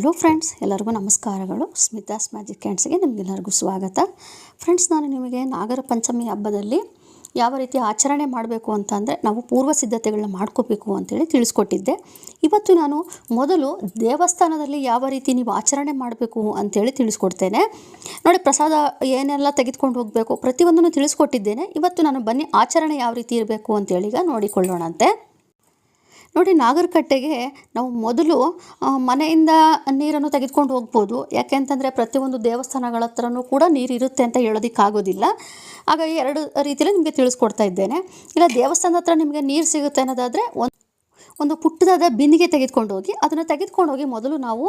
Hello friends ಎಲ್ಲರಿಗೂ ನಮಸ್ಕಾರಗಳು. Smitha's magic ಕ್ಯಾಂಡ್ಸ್ಗೆ ನಿಮಗೆಲ್ಲರಿಗೂ ಸ್ವಾಗತ. ಫ್ರೆಂಡ್ಸ್ ನಾನು ನಿಮಗೆ ನಾಗರ ಪಂಚಮಿ ಹಬ್ಬದಲ್ಲಿ ಯಾವ ರೀತಿ ಆಚರಣೆ ಮಾಡಬೇಕು ಅಂತ ಅಂದರೆ ನಾವು ಪೂರ್ವ ಸಿದ್ಧತೆಗಳನ್ನ ಮಾಡ್ಕೋಬೇಕು ಅಂತೇಳಿ ತಿಳಿಸ್ಕೊಟ್ಟಿದ್ದೆ. ಇವತ್ತು ನಾನು ಮೊದಲು ದೇವಸ್ಥಾನದಲ್ಲಿ ಯಾವ ರೀತಿ ನೀವು ಆಚರಣೆ ಮಾಡಬೇಕು ಅಂತೇಳಿ ತಿಳಿಸ್ಕೊಡ್ತೇನೆ. ನೋಡಿ, ಪ್ರಸಾದ ಏನೆಲ್ಲ ತೆಗೆದುಕೊಂಡು ಹೋಗಬೇಕು ಪ್ರತಿಯೊಂದನ್ನು ತಿಳಿಸ್ಕೊಟ್ಟಿದ್ದೇನೆ. ಇವತ್ತು ನಾನು ಬನ್ನಿ ಆಚರಣೆ ಯಾವ ರೀತಿ ಇರಬೇಕು ಅಂತೇಳಿ ಈಗ ನೋಡಿಕೊಳ್ಳೋಣಂತೆ. ನೋಡಿ ನಾಗರಕಟ್ಟೆಗೆ ನಾವು ಮೊದಲು ಮನೆಯಿಂದ ನೀರನ್ನು ತೆಗೆದುಕೊಂಡು ಹೋಗ್ಬೋದು. ಯಾಕೆ ಅಂತಂದರೆ ಪ್ರತಿಯೊಂದು ದೇವಸ್ಥಾನಗಳ ಹತ್ರನೂ ಕೂಡ ನೀರು ಇರುತ್ತೆ ಅಂತ ಹೇಳೋದಕ್ಕಾಗೋದಿಲ್ಲ. ಹಾಗಾಗಿ ಎರಡು ರೀತಿಯಲ್ಲಿ ನಿಮಗೆ ತಿಳಿಸ್ಕೊಡ್ತಾ ಇದ್ದೇನೆ. ಇಲ್ಲ ದೇವಸ್ಥಾನದ ಹತ್ರ ನಿಮಗೆ ನೀರು ಸಿಗುತ್ತೆ ಅನ್ನೋದಾದರೆ ಒಂದು ಒಂದು ಪುಟ್ಟದಾದ ಬಿಂದಿಗೆ ತೆಗೆದುಕೊಂಡು ಹೋಗಿ ಅದನ್ನು ತೆಗೆದುಕೊಂಡು ಹೋಗಿ ಮೊದಲು ನಾವು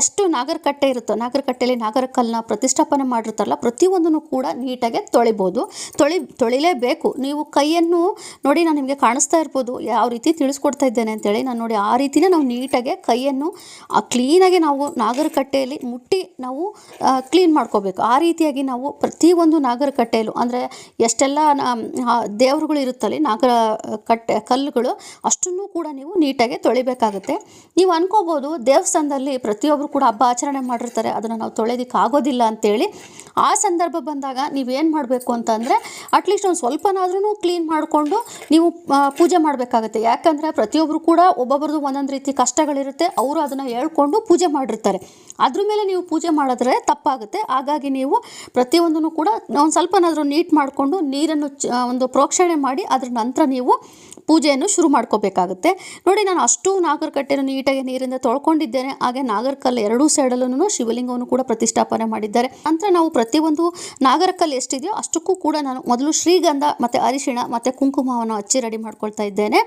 ಎಷ್ಟು ನಾಗರಕಟ್ಟೆ ಇರುತ್ತೋ, ನಾಗರಕಟ್ಟೆಯಲ್ಲಿ ನಾಗರಕಲ್ಲನ್ನ ಪ್ರತಿಷ್ಠಾಪನೆ ಮಾಡಿರ್ತಾರಲ್ಲ, ಪ್ರತಿಯೊಂದನ್ನು ಕೂಡ ನೀಟಾಗಿ ತೊಳಿಬೋದು. ತೊಳಿ, ತೊಳಿಲೇಬೇಕು. ನೀವು ಕೈಯನ್ನು ನೋಡಿ ನಾನು ನಿಮಗೆ ಕಾಣಿಸ್ತಾ ಇರ್ಬೋದು, ಯಾವ ರೀತಿ ತಿಳಿಸ್ಕೊಡ್ತಾ ಇದ್ದೇನೆ ಅಂತೇಳಿ ನಾನು ನೋಡಿ ಆ ರೀತಿನೇ ನಾವು ನೀಟಾಗಿ ಕೈಯನ್ನು ಕ್ಲೀನಾಗಿ ನಾವು ನಾಗರಕಟ್ಟೆಯಲ್ಲಿ ಮುಟ್ಟಿ ನಾವು ಕ್ಲೀನ್ ಮಾಡ್ಕೋಬೇಕು. ಆ ರೀತಿಯಾಗಿ ನಾವು ಪ್ರತಿಯೊಂದು ನಾಗರಕಟ್ಟೆಯಲ್ಲೂ, ಅಂದರೆ ಎಷ್ಟೆಲ್ಲ ದೇವರುಗಳು ಇರುತ್ತಲ್ಲಿ ನಾಗರ ಕಟ್ಟೆ ಕಲ್ಲುಗಳು ಅಷ್ಟನ್ನು ಕೂಡ ನೀವು ನೀಟಾಗಿ ತೊಳಿಬೇಕಾಗುತ್ತೆ. ನೀವು ಅನ್ಕೋಬೋದು ದೇವಸ್ಥಾನದಲ್ಲಿ ಪ್ರತಿಯೊಬ್ಬರು ಕೂಡ ಹಬ್ಬ ಆಚರಣೆ ಮಾಡಿರ್ತಾರೆ. ಅದನ್ನು ನಾವು ತೊಳೆಯೋದಕ್ಕೆ ಆಗೋದಿಲ್ಲ ಅಂತೇಳಿ. ಆ ಸಂದರ್ಭ ಬಂದಾಗ ನೀವೇನು ಮಾಡಬೇಕು ಅಂತಂದರೆ ಅಟ್ಲೀಸ್ಟ್ ಒಂದು ಸ್ವಲ್ಪನಾದ್ರೂ ಕ್ಲೀನ್ ಮಾಡಿಕೊಂಡು ನೀವು ಪೂಜೆ ಮಾಡಬೇಕಾಗುತ್ತೆ. ಯಾಕಂದರೆ ಪ್ರತಿಯೊಬ್ಬರು ಕೂಡ ಒಬ್ಬೊಬ್ರದ್ದು ಒಂದೊಂದು ರೀತಿ ಕಷ್ಟಗಳಿರುತ್ತೆ. ಅವರು ಅದನ್ನು ಹೇಳ್ಕೊಂಡು ಪೂಜೆ ಮಾಡಿರ್ತಾರೆ. ಅದ್ರ ಮೇಲೆ ನೀವು ಪೂಜೆ ಮಾಡಿದ್ರೆ ತಪ್ಪಾಗುತ್ತೆ. ಹಾಗಾಗಿ ನೀವು ಪ್ರತಿಯೊಂದನ್ನು ಕೂಡ ಒಂದು ಸ್ವಲ್ಪನಾದರೂ ನೀಟ್ ಮಾಡಿಕೊಂಡು ನೀರನ್ನು ಒಂದು ಪ್ರೋಕ್ಷಣೆ ಮಾಡಿ ಅದ್ರ ನಂತರ ನೀವು ಪೂಜೆಯನ್ನು ಶುರು ಮಾಡ್ಕೋಬೇಕಾಗುತ್ತೆ. ನೋಡಿ, ನಾನು ಅಷ್ಟು ನಾಗರಕಟ್ಟೆಯನ್ನು ನೀಟಾಗಿ ನೀರಿಂದ ತೊಳ್ಕೊಂಡಿದ್ದೇನೆ. ಹಾಗೆ ನಾಗರಕಲ್ಲು ಎರಡೂ ಸೈಡಲ್ಲೂ ಶಿವಲಿಂಗವನ್ನು ಕೂಡ ಪ್ರತಿಷ್ಠಾಪನೆ ಮಾಡಿದ್ದಾರೆ. ನಂತರ ನಾವು ಪ್ರತಿಯೊಂದು ನಾಗರಕಲ್ ಎಷ್ಟಿದೆಯೋ ಅಷ್ಟಕ್ಕೂ ಕೂಡ ನಾನು ಮೊದಲು ಶ್ರೀಗಂಧ, ಮತ್ತು ಅರಿಶಿಣ, ಮತ್ತು ಕುಂಕುಮವನ್ನು ಹಚ್ಚಿ ರೆಡಿ ಮಾಡ್ಕೊಳ್ತಾ ಇದ್ದೇನೆ.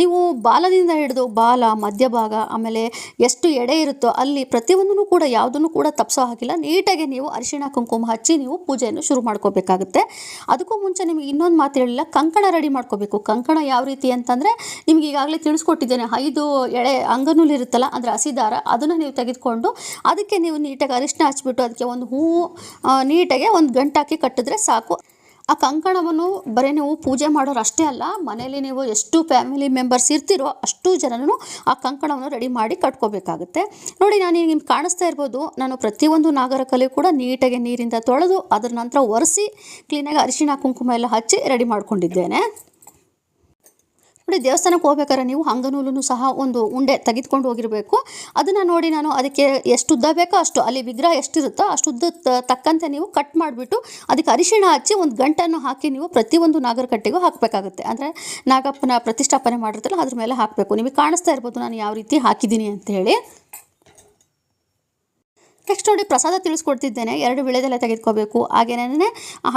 ನೀವು ಬಾಲದಿಂದ ಹಿಡಿದು ಬಾಲ, ಮಧ್ಯಭಾಗ, ಆಮೇಲೆ ಎಷ್ಟು ಎಡೆ ಇರುತ್ತೋ ಅಲ್ಲಿ ಪ್ರತಿಯೊಂದನ್ನು ಕೂಡ ಯಾವುದನ್ನು ಕೂಡ ತಪ್ಸೋ ಹಾಕಿಲ್ಲ ನೀಟಾಗಿ ನೀವು ಅರಿಶಿಣ, ಕುಂಕುಮ ಹಚ್ಚಿ ನೀವು ಪೂಜೆಯನ್ನು ಶುರು ಮಾಡ್ಕೋಬೇಕಾಗುತ್ತೆ. ಅದಕ್ಕೂ ಮುಂಚೆ ನಿಮಗೆ ಇನ್ನೊಂದು ಮಾತು ಹೇಳಿಲ್ಲ. ಕಂಕಣ ರೆಡಿ ಮಾಡ್ಕೋಬೇಕು. ಕಂಕಣ ಯಾವ ರೀತಿ ಅಂತಂದರೆ ನಿಮಗೆ ಈಗಾಗಲೇ ತಿಳಿಸ್ಕೊಟ್ಟಿದ್ದೇನೆ. ಐದು ಎಳೆ ಅಂಗನೂಲು ಇರುತ್ತಲ್ಲ ಅಂದರೆ ಹಸಿದಾರ, ಅದನ್ನು ನೀವು ತೆಗೆದುಕೊಂಡು ಅದಕ್ಕೆ ನೀವು ನೀಟಾಗಿ ಅರಿಶಿನ ಹಚ್ಬಿಟ್ಟು ಅದಕ್ಕೆ ಒಂದು ಹೂವು ನೀಟಾಗಿ ಒಂದು ಗಂಟಾಕಿ ಕಟ್ಟಿದ್ರೆ ಸಾಕು. ಆ ಕಂಕಣವನ್ನು, ಬರೀ ನೀವು ಪೂಜೆ ಮಾಡೋರು ಅಷ್ಟೇ ಅಲ್ಲ, ಮನೆಯಲ್ಲಿ ನೀವು ಎಷ್ಟು ಫ್ಯಾಮಿಲಿ ಮೆಂಬರ್ಸ್ ಇರ್ತೀರೋ ಅಷ್ಟು ಜನನು ಆ ಕಂಕಣವನ್ನು ರೆಡಿ ಮಾಡಿ ಕಟ್ಕೋಬೇಕಾಗುತ್ತೆ. ನೋಡಿ, ನಾನು ಈಗ ನಿಮ್ಗೆ ಕಾಣಿಸ್ತಾ ಇರ್ಬೋದು, ನಾನು ಪ್ರತಿಯೊಂದು ನಾಗರಕಲೆ ಕೂಡ ನೀಟಾಗಿ ನೀರಿಂದ ತೊಳೆದು, ಅದರ ನಂತರ ಒರೆಸಿ ಕ್ಲೀನಾಗಿ ಅರಿಶಿಣ, ಕುಂಕುಮ ಎಲ್ಲ ಹಚ್ಚಿ ರೆಡಿ ಮಾಡ್ಕೊಂಡಿದ್ದೇನೆ. ದೇವಸ್ಥಾನಕ್ಕೆ ಹೋಗ್ಬೇಕಾದ್ರೆ ನೀವು ಹಂಗನೂಲನ್ನು ಸಹ ಒಂದು ಉಂಡೆ ತೆಗೆದುಕೊಂಡು ಹೋಗಿರಬೇಕು. ಅದನ್ನು ನೋಡಿ ನಾನು ಅದಕ್ಕೆ ಎಷ್ಟು ಉದ್ದ ಬೇಕೋ ಅಷ್ಟು ಅಲ್ಲಿ ವಿಗ್ರಹ ಎಷ್ಟಿರುತ್ತೋ ಅಷ್ಟು ಉದ್ದ ತಕ್ಕಂತೆ ನೀವು ಕಟ್ ಮಾಡಿಬಿಟ್ಟು ಅದಕ್ಕೆ ಅರಿಶಿಣ ಹಚ್ಚಿ ಒಂದು ಗಂಟನ್ನು ಹಾಕಿ ನೀವು ಪ್ರತಿಯೊಂದು ನಾಗರಕಟ್ಟೆಗೂ ಹಾಕಬೇಕಾಗುತ್ತೆ. ಅಂದರೆ ನಾಗಪ್ಪನ ಪ್ರತಿಷ್ಠಾಪನೆ ಮಾಡಿರ್ತಲ್ಲ ಅದ್ರ ಮೇಲೆ ಹಾಕಬೇಕು. ನಿಮಗೆ ಕಾಣಿಸ್ತಾ ಇರ್ಬೋದು ನಾನು ಯಾವ ರೀತಿ ಹಾಕಿದ್ದೀನಿ ಅಂತ ಹೇಳಿ. ನೆಕ್ಸ್ಟ್ ನೋಡಿ ಪ್ರಸಾದ ತಿಳಿಸ್ಕೊಡ್ತಿದ್ದೇನೆ. ಎರಡು ವಿಳೆದೆಲೆ ತೆಗೆದುಕೋಬೇಕು. ಹಾಗೇನೇ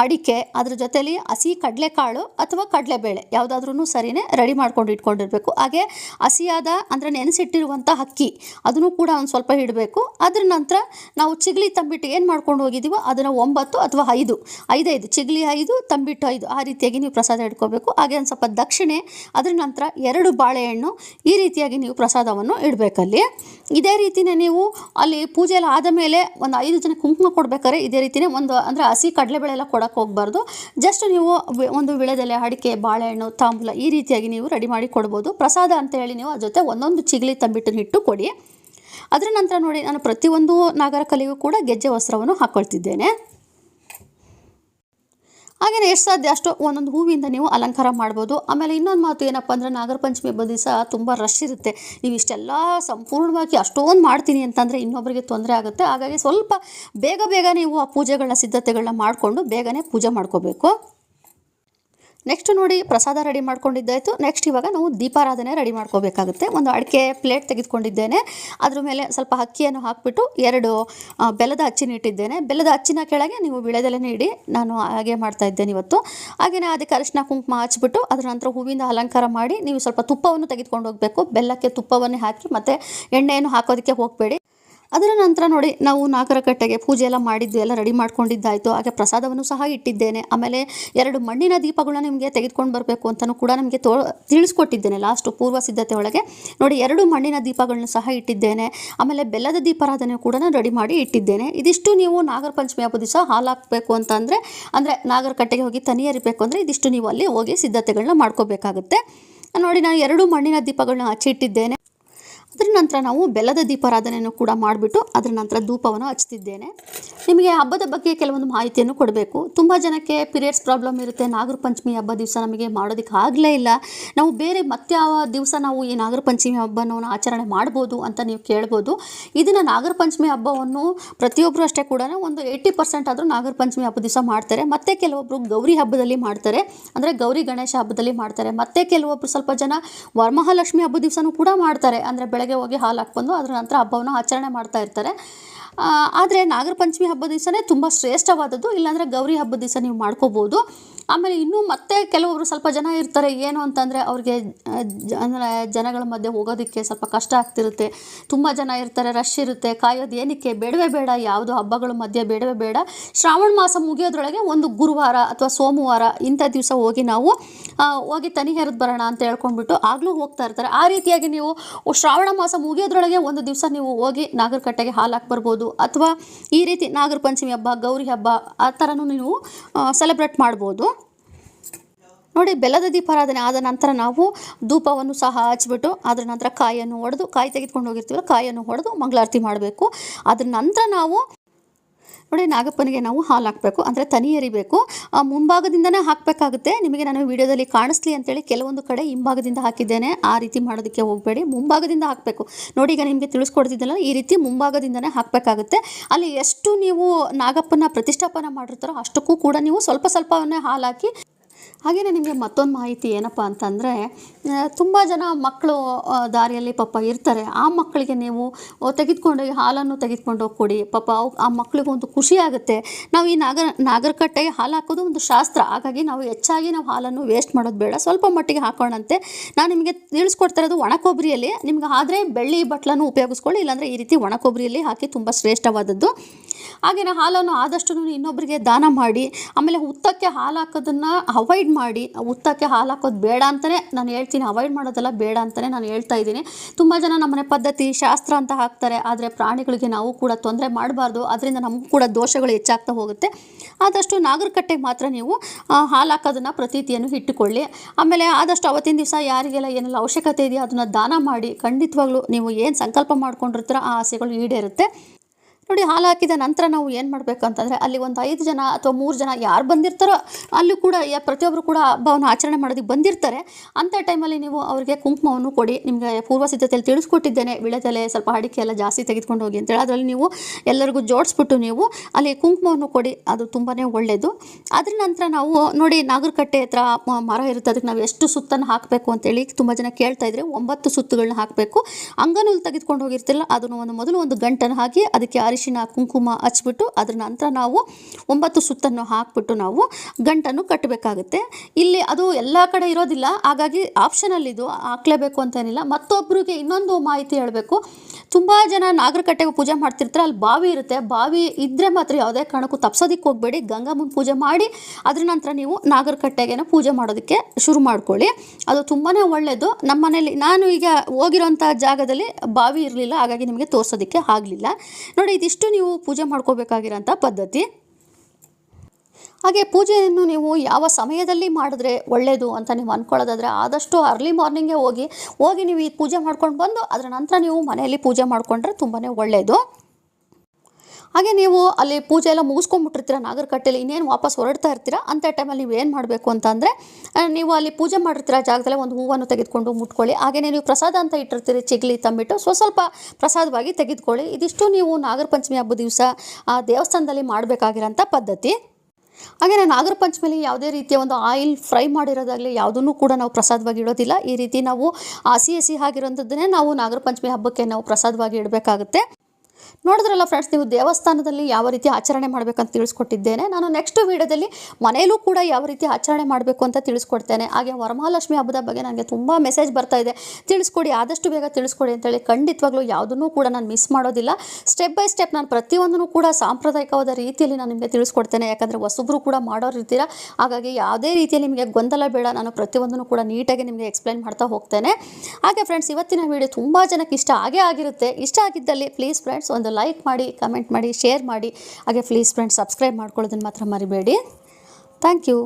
ಅಡಿಕೆ, ಅದ್ರ ಜೊತೆಲಿ ಹಸಿ ಕಡಲೆಕಾಳು ಅಥವಾ ಕಡಲೆಬೇಳೆ ಯಾವುದಾದ್ರೂ ಸರಿನೇ ರೆಡಿ ಮಾಡ್ಕೊಂಡು ಇಟ್ಕೊಂಡಿರಬೇಕು. ಹಾಗೆ ಹಸಿಯಾದ ಅಂದರೆ ನೆನೆಸಿಟ್ಟಿರುವಂಥ ಅಕ್ಕಿ ಅದನ್ನು ಕೂಡ ಒಂದು ಸ್ವಲ್ಪ ಇಡಬೇಕು. ಅದ್ರ ನಂತರ ನಾವು ಚಿಗ್ಲಿ ತಂಬಿಟ್ಟು ಏನು ಮಾಡ್ಕೊಂಡು ಹೋಗಿದ್ದೀವೋ ಅದನ್ನು ಒಂಬತ್ತು ಅಥವಾ ಐದು, ಐದೈದು, ಚಿಗ್ಲಿ ಐದು, ತಂಬಿಟ್ಟು ಐದು ಆ ರೀತಿಯಾಗಿ ನೀವು ಪ್ರಸಾದ ಇಟ್ಕೋಬೇಕು. ಹಾಗೆ ಒಂದು ಸ್ವಲ್ಪ ದಕ್ಷಿಣೆ, ಅದ್ರ ನಂತರ ಎರಡು ಬಾಳೆಹಣ್ಣು ಈ ರೀತಿಯಾಗಿ ನೀವು ಪ್ರಸಾದವನ್ನು ಇಡಬೇಕಲ್ಲಿ. ಇದೇ ರೀತಿಯೇ ನೀವು ಅಲ್ಲಿ ಪೂಜೆ ಎಲ್ಲ ಆದ ಮೇಲೆ ಒಂದು ಐದು ಜನ ಕುಂಕುಮ ಕೊಡಬೇಕಾದ್ರೆ ಇದೇ ರೀತಿನೇ ಒಂದು, ಅಂದರೆ ಹಸಿ ಕಡಲೆಬೇಳೆ ಎಲ್ಲ ಕೊಡೋಕ್ಕೆ ಹೋಗಬಾರ್ದು. ಜಸ್ಟ್ ನೀವು ಒಂದು ವಿಳೆದೆಲೆ ಅಡಿಕೆ, ಬಾಳೆಹಣ್ಣು, ತಾಂಬೂಲ ಈ ರೀತಿಯಾಗಿ ನೀವು ರೆಡಿ ಮಾಡಿ ಕೊಡ್ಬೋದು. ಪ್ರಸಾದ ಅಂತ ಹೇಳಿ ನೀವು ಅದ್ರ ಜೊತೆ ಒಂದೊಂದು ಚಿಗಲಿ ತಂಬಿಟ್ಟು ಇಟ್ಟು ಕೊಡಿ. ಅದರ ನಂತರ ನೋಡಿ ನಾನು ಪ್ರತಿಯೊಂದು ನಾಗರ ಕಲೆಗೂ ಕೂಡ ಗೆಜ್ಜೆ ವಸ್ತ್ರವನ್ನು ಹಾಕ್ಕೊಳ್ತಿದ್ದೇನೆ ಹಾಗೆಯೇ ಎಷ್ಟು ಸಾಧ್ಯ? ಅಷ್ಟು ಒಂದೊಂದು ಹೂವಿಂದ ನೀವು ಅಲಂಕಾರ ಮಾಡ್ಬೋದು. ಆಮೇಲೆ ಇನ್ನೊಂದು ಮಾತು ಏನಪ್ಪ ಅಂದರೆ, ನಾಗರ ಪಂಚಮಿ ಹಬ್ಬದ ದಿವಸ ತುಂಬ ರಶ್ ಇರುತ್ತೆ. ನೀವು ಇಷ್ಟೆಲ್ಲ ಸಂಪೂರ್ಣವಾಗಿ ಅಷ್ಟೊಂದು ಮಾಡ್ತೀನಿ ಅಂತಂದರೆ ಇನ್ನೊಬ್ಬರಿಗೆ ತೊಂದರೆ ಆಗುತ್ತೆ. ಹಾಗಾಗಿ ಸ್ವಲ್ಪ ಬೇಗ ಬೇಗ ನೀವು ಆ ಪೂಜೆಗಳನ್ನ, ಸಿದ್ಧತೆಗಳನ್ನ ಮಾಡಿಕೊಂಡು ಬೇಗನೆ ಪೂಜೆ ಮಾಡ್ಕೋಬೇಕು. ನೆಕ್ಸ್ಟ್ ನೋಡಿ ಪ್ರಸಾದ ರೆಡಿ ಮಾಡ್ಕೊಂಡಿದ್ದಾಯಿತು. ನೆಕ್ಸ್ಟ್ ಇವಾಗ ನಾವು ದೀಪಾರಾಧನೆ ರೆಡಿ ಮಾಡ್ಕೋಬೇಕಾಗುತ್ತೆ. ಒಂದು ಅಡಿಕೆ ಪ್ಲೇಟ್ ತೆಗೆದುಕೊಂಡಿದ್ದೇನೆ. ಅದ್ರ ಮೇಲೆ ಸ್ವಲ್ಪ ಅಕ್ಕಿಯನ್ನು ಹಾಕಿಬಿಟ್ಟು ಎರಡು ಬೆಲ್ಲದ ಅಚ್ಚಿನ ಇಟ್ಟಿದ್ದೇನೆ. ಬೆಲ್ಲದ ಅಚ್ಚಿನ ಕೆಳಗೆ ನೀವು ವಿಳೆದೆಲೆನೇ ಇಡಿ. ನಾನು ಹಾಗೆ ಮಾಡ್ತಾ ಇದ್ದೇನೆ ಇವತ್ತು. ಹಾಗೆಯೇ ಅದಕ್ಕೆ ಅರಿಶಿನ ಕುಂಕುಮ ಹಚ್ಬಿಟ್ಟು ಅದರ ನಂತರ ಹೂವಿಂದ ಅಲಂಕಾರ ಮಾಡಿ ನೀವು ಸ್ವಲ್ಪ ತುಪ್ಪವನ್ನು ತೆಗೆದುಕೊಂಡು ಹೋಗಬೇಕು. ಬೆಲ್ಲಕ್ಕೆ ತುಪ್ಪವನ್ನೇ ಹಾಕಿ ಮತ್ತು ಎಣ್ಣೆಯನ್ನು ಹಾಕೋದಕ್ಕೆ ಹೋಗಬೇಡಿ. ಅದರ ನಂತರ ನೋಡಿ, ನಾವು ನಾಗರಕಟ್ಟೆಗೆ ಪೂಜೆ ಎಲ್ಲ ಮಾಡಿದ್ದು, ಎಲ್ಲ ರೆಡಿ ಮಾಡ್ಕೊಂಡಿದ್ದಾಯಿತು. ಹಾಗೆ ಪ್ರಸಾದವನ್ನು ಸಹ ಇಟ್ಟಿದ್ದೇನೆ. ಆಮೇಲೆ ಎರಡು ಮಣ್ಣಿನ ದೀಪಗಳನ್ನ ನಿಮಗೆ ತೆಗೆದುಕೊಂಡು ಬರಬೇಕು ಅಂತಲೂ ಕೂಡ ನಮಗೆ ತೋ, ತಿಳಿಸ್ಕೊಟ್ಟಿದ್ದೇನೆ ಲಾಸ್ಟು ಪೂರ್ವ ಸಿದ್ಧತೆ ಒಳಗೆ. ನೋಡಿ, ಎರಡು ಮಣ್ಣಿನ ದೀಪಗಳನ್ನ ಸಹ ಇಟ್ಟಿದ್ದೇನೆ. ಆಮೇಲೆ ಬೆಲ್ಲದ ದೀಪಾರಾಧನೆ ಕೂಡ ರೆಡಿ ಮಾಡಿ ಇಟ್ಟಿದ್ದೇನೆ. ಇದಿಷ್ಟು ನೀವು ನಾಗರ ಪಂಚಮಿ ಹಬ್ಬದ ದಿವಸ ಹಾಲು ಹಾಕಬೇಕು ಅಂತಂದರೆ, ಅಂದರೆ ನಾಗರಕಟ್ಟೆಗೆ ಹೋಗಿ ತನಿ ಎರಿಬೇಕು ಅಂದರೆ ಇದಿಷ್ಟು ನೀವು ಅಲ್ಲಿ ಹೋಗಿ ಸಿದ್ಧತೆಗಳನ್ನ ಮಾಡ್ಕೋಬೇಕಾಗುತ್ತೆ. ನೋಡಿ, ನಾನು ಎರಡು ಮಣ್ಣಿನ ದೀಪಗಳನ್ನ ಹಚ್ಚಿಟ್ಟಿದ್ದೇನೆ. ಅದ್ರ ನಂತರ ನಾವು ಬೆಲ್ಲದ ದೀಪಾರಾಧನೆಯನ್ನು ಕೂಡ ಮಾಡಿಬಿಟ್ಟು ಅದರ ನಂತರ ಧೂಪವನ್ನು ಹಚ್ತಿದ್ದೇನೆ. ನಿಮಗೆ ಹಬ್ಬದ ಬಗ್ಗೆ ಕೆಲವೊಂದು ಮಾಹಿತಿಯನ್ನು ಕೊಡಬೇಕು. ತುಂಬ ಜನಕ್ಕೆ ಪೀರಿಯಡ್ಸ್ ಪ್ರಾಬ್ಲಮ್ ಇರುತ್ತೆ. ನಾಗರ ಪಂಚಮಿ ಹಬ್ಬ ದಿವಸ ನಮಗೆ ಮಾಡೋದಕ್ಕೆ ಆಗಲೇ ಇಲ್ಲ. ನಾವು ಬೇರೆ ಯಾವ ದಿವಸ ನಾವು ಈ ನಾಗರ ಪಂಚಮಿ ಹಬ್ಬವನ್ನು ಆಚರಣೆ ಮಾಡ್ಬೋದು ಅಂತ ನೀವು ಕೇಳ್ಬೋದು. ಇದನ್ನು ನಾಗರ ಪಂಚಮಿ ಹಬ್ಬವನ್ನು ಪ್ರತಿಯೊಬ್ಬರು ಅಷ್ಟೇ ಕೂಡ ಒಂದು ಏಯ್ಟಿ ಪರ್ಸೆಂಟ್ ಆದರೂ ನಾಗರ ಪಂಚಮಿ ಹಬ್ಬದ ದಿವಸ ಮಾಡ್ತಾರೆ. ಮತ್ತೆ ಕೆಲವೊಬ್ಬರು ಗೌರಿ ಹಬ್ಬದಲ್ಲಿ ಮಾಡ್ತಾರೆ. ಅಂದರೆ ಗೌರಿ ಗಣೇಶ ಹಬ್ಬದಲ್ಲಿ ಮಾಡ್ತಾರೆ. ಮತ್ತೆ ಕೆಲವೊಬ್ಬರು ಸ್ವಲ್ಪ ಜನ ವರಮಹಾಲಕ್ಷ್ಮಿ ಹಬ್ಬದ ದಿವಸನೂ ಕೂಡ ಮಾಡ್ತಾರೆ. ಅಂದರೆ ಬೆಳಗ್ಗೆ ಹೋಗಿ ಹಾಲು ಹಾಕ್ಬಂದು ಅದರ ನಂತರ ಹಬ್ಬವನ್ನು ಆಚರಣೆ ಮಾಡ್ತಾ ಇರ್ತಾರೆ. ಆದರೆ ನಾಗರ ಪಂಚಮಿ ಹಬ್ಬದ ದಿವಸನೇ ತುಂಬ ಶ್ರೇಷ್ಠವಾದದ್ದು. ಇಲ್ಲಾಂದರೆ ಗೌರಿ ಹಬ್ಬದ ದಿವಸ ನೀವು ಮಾಡ್ಕೋಬೋದು. ಆಮೇಲೆ ಇನ್ನೂ ಮತ್ತೆ ಕೆಲವರು ಸ್ವಲ್ಪ ಜನ ಇರ್ತಾರೆ, ಏನು ಅಂತಂದರೆ ಅವ್ರಿಗೆ ಅಂದರೆ ಜನಗಳ ಮಧ್ಯೆ ಹೋಗೋದಕ್ಕೆ ಸ್ವಲ್ಪ ಕಷ್ಟ ಆಗ್ತಿರುತ್ತೆ. ತುಂಬ ಜನ ಇರ್ತಾರೆ ರಶ್ ಇರುತ್ತೆ, ಕಾಯೋದು ಏನಕ್ಕೆ? ಬೇಡವೇ ಬೇಡ, ಯಾವುದು ಹಬ್ಬಗಳ ಮಧ್ಯೆ ಬೇಡವೇ ಬೇಡ. ಶ್ರಾವಣ ಮಾಸ ಮುಗಿಯೋದ್ರೊಳಗೆ ಒಂದು ಗುರುವಾರ ಅಥವಾ ಸೋಮವಾರ ಇಂಥ ದಿವಸ ಹೋಗಿ ನಾವು ಹೋಗಿ ತನಿ ಹೇರಿದ್ ಬರೋಣ ಅಂತ ಹೇಳ್ಕೊಂಡ್ಬಿಟ್ಟು ಆಗಲೂ ಹೋಗ್ತಾ ಇರ್ತಾರೆ. ಆ ರೀತಿಯಾಗಿ ನೀವು ಶ್ರಾವಣ ಮಾಸ ಮುಗಿಯೋದ್ರೊಳಗೆ ಒಂದು ದಿವಸ ನೀವು ಹೋಗಿ ನಾಗರಕಟ್ಟೆಗೆ ಹಾಲು ಹಾಕಿ ಬರ್ಬೋದು. ಅಥವಾ ಈ ರೀತಿ ನಾಗರ ಪಂಚಮಿ ಹಬ್ಬ, ಗೌರಿ ಹಬ್ಬ, ಆ ಥರನೂ ನೀವು ಸೆಲೆಬ್ರೇಟ್ ಮಾಡ್ಬೋದು. ನೋಡಿ, ಬೆಲ್ಲದ ದೀಪಾರಾಧನೆ ಆದ ನಂತರ ನಾವು ಧೂಪವನ್ನು ಸಹ ಹಚ್ಬಿಟ್ಟು ಅದರ ನಂತರ ಕಾಯನ್ನು ಹೊಡೆದು ಕಾಯಿ ತೆಗೆದುಕೊಂಡು ಹೋಗಿರ್ತೀವಲ್ಲ, ಕಾಯಿಯನ್ನು ಹೊಡೆದು ಮಂಗಳಾರತಿ ಮಾಡಬೇಕು. ಅದರ ನಂತರ ನಾವು ನೋಡಿ, ನಾಗಪ್ಪನಿಗೆ ನಾವು ಹಾಲು ಹಾಕಬೇಕು, ಅಂದರೆ ತನಿ ಎರಿಬೇಕು. ಮುಂಭಾಗದಿಂದನೇ ಹಾಕಬೇಕಾಗುತ್ತೆ. ನಿಮಗೆ ನಾನು ವಿಡಿಯೋದಲ್ಲಿ ಕಾಣಿಸ್ಲಿ ಅಂತೇಳಿ ಕೆಲವೊಂದು ಕಡೆ ಹಿಂಭಾಗದಿಂದ ಹಾಕಿದ್ದೇನೆ. ಆ ರೀತಿ ಮಾಡೋದಕ್ಕೆ ಹೋಗಬೇಡಿ. ಮುಂಭಾಗದಿಂದ ಹಾಕಬೇಕು. ನೋಡಿ, ಈಗ ನಿಮಗೆ ತಿಳಿಸ್ಕೊಡ್ತಿದ್ದಲ್ಲ ಈ ರೀತಿ ಮುಂಭಾಗದಿಂದನೇ ಹಾಕಬೇಕಾಗುತ್ತೆ. ಅಲ್ಲಿ ಎಷ್ಟು ನೀವು ನಾಗಪ್ಪನ ಪ್ರತಿಷ್ಠಾಪನೆ ಮಾಡಿರ್ತಾರೋ ಅಷ್ಟಕ್ಕೂ ಕೂಡ ನೀವು ಸ್ವಲ್ಪ ಸ್ವಲ್ಪವನ್ನೇ ಹಾಲು ಹಾಕಿ ಹಾಗೆಯೇ ನಿಮಗೆ ಮತ್ತೊಂದು ಮಾಹಿತಿ ಏನಪ್ಪ ಅಂತಂದರೆ ತುಂಬ ಜನ ಮಕ್ಕಳು ದಾರಿಯಲ್ಲಿ ಪಾಪ ಇರ್ತಾರೆ. ಆ ಮಕ್ಕಳಿಗೆ ನೀವು ತೆಗೆದುಕೊಂಡೋಗಿ ಹಾಲನ್ನು ತೆಗೆದುಕೊಂಡು ಹೋಗಿ ಕೊಡಿ ಪಾಪ ಅವು, ಆ ಮಕ್ಕಳಿಗೆ ಒಂದು ಖುಷಿ ಆಗುತ್ತೆ. ನಾವು ಈ ನಾಗರ, ನಾಗರಕಟ್ಟೆಗೆ ಹಾಲು ಹಾಕೋದು ಒಂದು ಶಾಸ್ತ್ರ. ಹಾಗಾಗಿ ನಾವು ಹೆಚ್ಚಾಗಿ ನಾವು ಹಾಲನ್ನು ವೇಸ್ಟ್ ಮಾಡೋದು ಬೇಡ. ಸ್ವಲ್ಪ ಮಟ್ಟಿಗೆ ಹಾಕೋಣಂತೆ ನಾನು ನಿಮಗೆ ತಿಳಿಸ್ಕೊಡ್ತಾ ಇರೋದು ಒಣ ಕೊಬ್ಬರಿಯಲ್ಲಿ ನಿಮ್ಗೆ ಆದರೆ ಬೆಳ್ಳಿ ಬಟ್ಲನ್ನು ಉಪಯೋಗಿಸ್ಕೊಳ್ಳಿ. ಇಲ್ಲಾಂದರೆ ಈ ರೀತಿ ಒಣ ಕೊಬ್ಬರಿಯಲ್ಲಿ ಹಾಕಿ ತುಂಬ ಶ್ರೇಷ್ಠವಾದದ್ದು. ಹಾಗೆಯೇ ಹಾಲನ್ನು ಆದಷ್ಟು ಇನ್ನೊಬ್ಬರಿಗೆ ದಾನ ಮಾಡಿ, ಆಮೇಲೆ ಹುತ್ತಕ್ಕೆ ಹಾಲು ಹಾಕೋದನ್ನು ಅವಾಯ್ಡ್ ಮಾಡಿ. ಹುತ್ತಕ್ಕೆ ಹಾಲು ಹಾಕೋದು ಬೇಡ ಅಂತಲೇ ನಾನು ಹೇಳ್ತೀನಿ. ಅವಾಯ್ಡ್ ಮಾಡೋದೆಲ್ಲ ಬೇಡ ಅಂತಲೇ ನಾನು ಹೇಳ್ತಾ ಇದ್ದೀನಿ. ತುಂಬ ಜನ ನಮ್ಮನೆ ಪದ್ಧತಿ, ಶಾಸ್ತ್ರ ಅಂತ ಹಾಕ್ತಾರೆ. ಆದರೆ ಪ್ರಾಣಿಗಳಿಗೆ ನಾವು ಕೂಡ ತೊಂದರೆ ಮಾಡಬಾರ್ದು. ಅದರಿಂದ ನಮಗೂ ಕೂಡ ದೋಷಗಳು ಹೆಚ್ಚಾಗ್ತಾ ಹೋಗುತ್ತೆ. ಆದಷ್ಟು ನಾಗರಕಟ್ಟೆಗೆ ಮಾತ್ರ ನೀವು ಹಾಲು ಹಾಕೋದನ್ನು ಪ್ರತೀತಿಯನ್ನು ಇಟ್ಟುಕೊಳ್ಳಿ. ಆಮೇಲೆ ಆದಷ್ಟು ಅವತ್ತಿನ ದಿವಸ ಯಾರಿಗೆಲ್ಲ ಏನೆಲ್ಲ ಅವಶ್ಯಕತೆ ಇದೆಯೋ ಅದನ್ನು ದಾನ ಮಾಡಿ ಖಂಡಿತವಾಗ್ಲೂ ನೀವು ಏನು ಸಂಕಲ್ಪ ಮಾಡ್ಕೊಂಡಿರ್ತೀರೋ ಆ ಆಸೆಗಳು ಈಡೇರುತ್ತೆ. ನೋಡಿ ಹಾಲು ಹಾಕಿದ ನಂತರ ನಾವು ಏನು ಮಾಡಬೇಕು ಅಂತಂದರೆ ಅಲ್ಲಿ ಒಂದು ಐದು ಜನ ಅಥವಾ ಮೂರು ಜನ ಯಾರು ಬಂದಿರ್ತಾರೋ ಅಲ್ಲೂ ಕೂಡ ಯಾ ಪ್ರತಿಯೊಬ್ಬರು ಕೂಡ ಹಬ್ಬವನ್ನು ಆಚರಣೆ ಮಾಡೋದಕ್ಕೆ ಬಂದಿರ್ತಾರೆ. ಅಂಥ ಟೈಮಲ್ಲಿ ನೀವು ಅವರಿಗೆ ಕುಂಕುಮವನ್ನು ಕೊಡಿ, ನಿಮಗೆ ಪೂರ್ವ ಸಿದ್ಧತೆಯಲ್ಲಿ ತಿಳಿಸ್ಕೊಟ್ಟಿದ್ದೇನೆ ವಿಳೆದೆಲೆ ಸ್ವಲ್ಪ ಅಡಿಕೆ ಎಲ್ಲ ಜಾಸ್ತಿ ತೆಗೆದುಕೊಂಡು ಹೋಗಿ ಅಂತೇಳಿ ಅದರಲ್ಲಿ ನೀವು ಎಲ್ಲರಿಗೂ ಜೋಡಿಸ್ಬಿಟ್ಟು ನೀವು ಅಲ್ಲಿ ಕುಂಕುಮವನ್ನು ಕೊಡಿ, ಅದು ತುಂಬಾ ಒಳ್ಳೆಯದು ಅದ್ರ ನಂತರ ನಾವು ನೋಡಿ ನಾಗರಕಟ್ಟೆ ಹತ್ರ ಮರ ಇರುತ್ತೆ, ಅದಕ್ಕೆ ನಾವು ಎಷ್ಟು ಸುತ್ತನ್ನು ಹಾಕಬೇಕು ಅಂತೇಳಿ ತುಂಬ ಜನ ಕೇಳ್ತಾ ಇದ್ರೆ ಒಂಬತ್ತು ಸುತ್ತುಗಳನ್ನ ಹಾಕಬೇಕು. ಅಂಗನೂಲು ತೆಗೆದುಕೊಂಡು ಹೋಗಿರ್ತಿಲ್ಲ ಅದನ್ನು ಒಂದು ಮೊದಲು ಒಂದು ಗಂಟನ್ನು ಹಾಕಿ ಅದಕ್ಕೆ ಅರಿಶಿನ, ಕುಂಕುಮ ಹಚ್ಬಿಟ್ಟು ಅದರ ನಂತರ ನಾವು ಒಂಬತ್ತು ಸುತ್ತನ್ನು ಹಾಕ್ಬಿಟ್ಟು ನಾವು ಗಂಟನ್ನು ಕಟ್ಟಬೇಕಾಗುತ್ತೆ. ಇಲ್ಲಿ ಅದು ಎಲ್ಲ ಕಡೆ ಇರೋದಿಲ್ಲ, ಹಾಗಾಗಿ ಆಪ್ಷನಲ್ ಇದು ಹಾಕ್ಲೇಬೇಕು ಅಂತೇನಿಲ್ಲ ಮತ್ತೊಬ್ಬರಿಗೆ ಇನ್ನೊಂದು ಮಾಹಿತಿ ಹೇಳಬೇಕು. ತುಂಬ ಜನ ನಾಗರಕಟ್ಟೆಗೆ ಪೂಜೆ ಮಾಡ್ತಿರ್ತಾರೆ, ಅಲ್ಲಿ ಬಾವಿ ಇರುತ್ತೆ. ಬಾವಿ ಇದ್ದರೆ ಮಾತ್ರ ಯಾವುದೇ ಕಾರಣಕ್ಕೂ ತಪ್ಸೋದಕ್ಕೆ ಹೋಗಬೇಡಿ. ಗಂಗಮ್ಮನ ಪೂಜೆ ಮಾಡಿ ಅದ್ರ ನಂತರ ನೀವು ನಾಗರಕಟ್ಟೆಗೆನ ಪೂಜೆ ಮಾಡೋದಕ್ಕೆ ಶುರು ಮಾಡ್ಕೊಳ್ಳಿ. ಅದು ತುಂಬಾ ಒಳ್ಳೆಯದು ನಮ್ಮ ಮನೇಲಿ ನಾನು ಈಗ ಹೋಗಿರೋಂಥ ಜಾಗದಲ್ಲಿ ಬಾವಿ ಇರಲಿಲ್ಲ, ಹಾಗಾಗಿ ನಿಮಗೆ ತೋರಿಸೋದಕ್ಕೆ ಆಗಲಿಲ್ಲ. ನೋಡಿ ಇದಿಷ್ಟು ನೀವು ಪೂಜೆ ಮಾಡ್ಕೋಬೇಕಾಗಿರೋಂಥ ಪದ್ಧತಿ. ಹಾಗೆ ಪೂಜೆಯನ್ನು ನೀವು ಯಾವ ಸಮಯದಲ್ಲಿ ಮಾಡಿದ್ರೆ ಒಳ್ಳೆಯದು ಅಂತ ನೀವು ಅಂದ್ಕೊಳ್ಳೋದಾದರೆ ಆದಷ್ಟು ಅರ್ಲಿ ಮಾರ್ನಿಂಗೇ ಹೋಗಿ ಹೋಗಿ ನೀವು ಈ ಪೂಜೆ ಮಾಡ್ಕೊಂಡು ಬಂದು, ಅದರ ನಂತರ ನೀವು ಮನೆಯಲ್ಲಿ ಪೂಜೆ ಮಾಡಿಕೊಂಡ್ರೆ ತುಂಬಾ ಒಳ್ಳೆಯದು ಹಾಗೆ ನೀವು ಅಲ್ಲಿ ಪೂಜೆ ಎಲ್ಲ ಮುಗಿಸ್ಕೊಂಡ್ಬಿಟ್ಟಿರ್ತೀರ ನಾಗರಕಟ್ಟೆಯಲ್ಲಿ ಇನ್ನೇನು ವಾಪಸ್ ಹೊರಡ್ತಾ ಇರ್ತೀರಾ ಅಂಥ ಟೈಮಲ್ಲಿ ನೀವು ಏನು ಮಾಡಬೇಕು ಅಂತಂದರೆ ನೀವು ಅಲ್ಲಿ ಪೂಜೆ ಮಾಡಿರ್ತೀರ ಜಾಗದಲ್ಲೇ ಒಂದು ಹೂವನ್ನು ತೆಗೆದುಕೊಂಡು ಮುಟ್ಕೊಳ್ಳಿ ಹಾಗೆಯೇ ನೀವು ಪ್ರಸಾದ ಅಂತ ಇಟ್ಟಿರ್ತೀರಿ, ಚಿಗ್ಲಿ ತಂಬಿಟ್ಟು ಸ್ವಸ್ವಲ್ಪ ಪ್ರಸಾದವಾಗಿ ತೆಗೆದುಕೊಳ್ಳಿ. ಇದಿಷ್ಟು ನೀವು ನಾಗರ ಪಂಚಮಿ ಹಬ್ಬದ ದಿವಸ, ಆ, ದೇವಸ್ಥಾನದಲ್ಲಿ ಮಾಡಬೇಕಾಗಿರೋಂಥ ಪದ್ಧತಿ. ಹಾಗೆ ನಾಗರ ಪಂಚಮಿಲಿ ಯಾವುದೇ ರೀತಿಯ ಒಂದು ಆಯಿಲ್ ಫ್ರೈ ಮಾಡಿರೋದಾಗಲಿ ಯಾವುದನ್ನು ಕೂಡ ನಾವು ಪ್ರಸಾದವಾಗಿ ಇಡೋದಿಲ್ಲ. ಈ ರೀತಿ ನಾವು ಹಸಿ ಹಸಿ ಆಗಿರೋಂಥದ್ದನ್ನೇ ನಾವು ನಾಗರ ಪಂಚಮಿ ಹಬ್ಬಕ್ಕೆ ನಾವು ಪ್ರಸಾದವಾಗಿ ಇಡಬೇಕಾಗುತ್ತೆ. ನೋಡಿದ್ರಲ್ಲ ಫ್ರೆಂಡ್ಸ್ ನೀವು ದೇವಸ್ಥಾನದಲ್ಲಿ ಯಾವ ರೀತಿ ಆಚರಣೆ ಮಾಡಬೇಕಂತ ತಿಳಿಸ್ಕೊಟ್ಟಿದ್ದೇನೆ. ನಾನು ನೆಕ್ಸ್ಟ್ ವೀಡಿಯೋದಲ್ಲಿ ಮನೆಯಲ್ಲೂ ಕೂಡ ಯಾವ ರೀತಿ ಆಚರಣೆ ಮಾಡಬೇಕು ಅಂತ ತಿಳಿಸ್ಕೊಡ್ತೇನೆ. ಹಾಗೆ ವರಮಹಾಲಕ್ಷ್ಮಿ ಹಬ್ಬದ ಬಗ್ಗೆ ನನಗೆ ತುಂಬ ಮೆಸೇಜ್ ಬರ್ತಾ ಇದೆ. ತಿಳಿಸ್ಕೊಡಿ, ಆದಷ್ಟು ಬೇಗ ತಿಳಿಸ್ಕೊಡಿ ಅಂತೇಳಿ ಖಂಡಿತವಾಗ್ಲೂ ಯಾವುದನ್ನೂ ಕೂಡ ನಾನು ಮಿಸ್ ಮಾಡೋದಿಲ್ಲ. ಸ್ಟೆಪ್ ಬೈ ಸ್ಟೆಪ್ ನಾನು ಪ್ರತಿಯೊಂದನ್ನು ಕೂಡ ಸಾಂಪ್ರದಾಯಿಕವಾದ ರೀತಿಯಲ್ಲಿ ನಾನು ನಿಮಗೆ ತಿಳಿಸ್ಕೊಡ್ತೇನೆ. ಯಾಕಂದರೆ ಹೊಸಬ್ರು ಕೂಡ ಮಾಡೋರು ಇರ್ತೀರ. ಹಾಗಾಗಿ ಯಾವುದೇ ರೀತಿಯಲ್ಲಿ ನಿಮಗೆ ಗೊಂದಲ ಬೇಡ. ನಾನು ಪ್ರತಿಯೊಂದನ್ನು ಕೂಡ ನೀಟಾಗಿ ನಿಮಗೆ ಎಕ್ಸ್ಪ್ಲೈನ್ ಮಾಡ್ತಾ ಹೋಗ್ತೇನೆ. ಹಾಗೆ ಫ್ರೆಂಡ್ಸ್ ಇವತ್ತಿನ ವಿಡಿಯೋ ತುಂಬ ಜನಕ್ಕೆ ಇಷ್ಟ ಆಗೇ ಆಗಿರುತ್ತೆ. ಇಷ್ಟ ಆಗಿದ್ದಲ್ಲಿ ಪ್ಲೀಸ್ ಫ್ರೆಂಡ್ಸ್ ಒಂದು ಲೈಕ್ ಮಾಡಿ, ಕಮೆಂಟ್ ಮಾಡಿ, ಶೇರ್ ಮಾಡಿ, ಹಾಗೆ ಪ್ಲೀಸ್ ಫ್ರೆಂಡ್ಸ್ ಸಬ್ಸ್ಕ್ರೈಬ್ ಮಾಡ್ಕೊಳ್ಳೋದನ್ನು ಮಾತ್ರ ಮರಿಬೇಡಿ. Thank you